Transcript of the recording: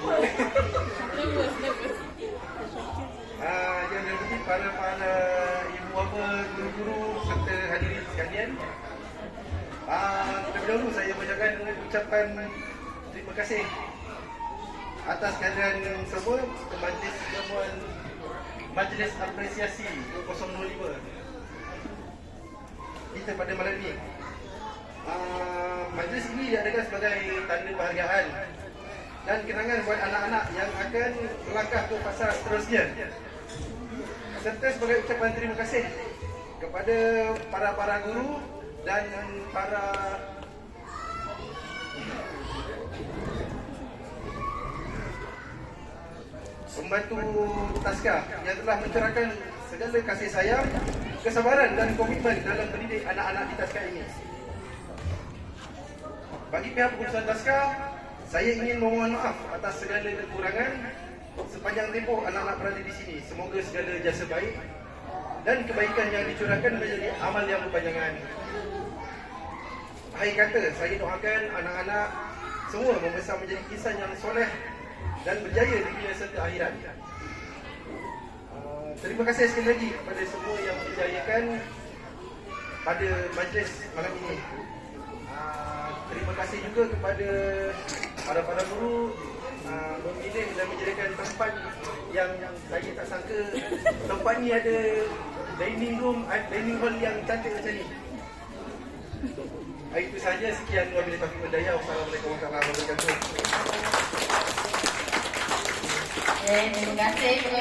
Nervous, nervous. Ah, yang nanti para para ibu bapa, guru-guru serta hadirin sekalian. Ah, terlebih dahulu saya mengucapkan ucapan terima kasih atas kehadiran semua ke majlis pertemuan majlis apresiasi 2025 kita pada malam ini. Uh, majlis ini diadakan sebagai tanda penghargaan dan kenangan buat anak-anak yang akan melangkah ke fasa seterusnya. Serta sebagai ucapan terima kasih kepada para-para guru dan para pembantu taska yang telah mencurahkan segala kasih sayang, kesabaran dan komitmen dalam mendidik anak-anak di taska ini. Bagi pihak pengurusan taska, saya ingin memohon maaf atas segala kekurangan sepanjang tempoh anak-anak berada di sini. Semoga segala jasa baik dan kebaikan yang dicurahkan menjadi amal yang berpanjangan. Akhir kata, saya doakan anak-anak semua membesar menjadi insan yang soleh dan berjaya di dunia serta akhirat. Uh, terima kasih sekali lagi kepada semua yang berjayakan pada majlis malam ini. Uh, terima kasih juga kepada para-para guru uh, memilih dan menjadikan tempat yang saya tak sangka tempat ni ada dining room, uh, dining hall yang cantik macam ni. Uh, itu saja sekian wabillahi taufiq wal hidayah. Wassalamualaikum warahmatullahi wabarakatuh. Okay, terima kasih.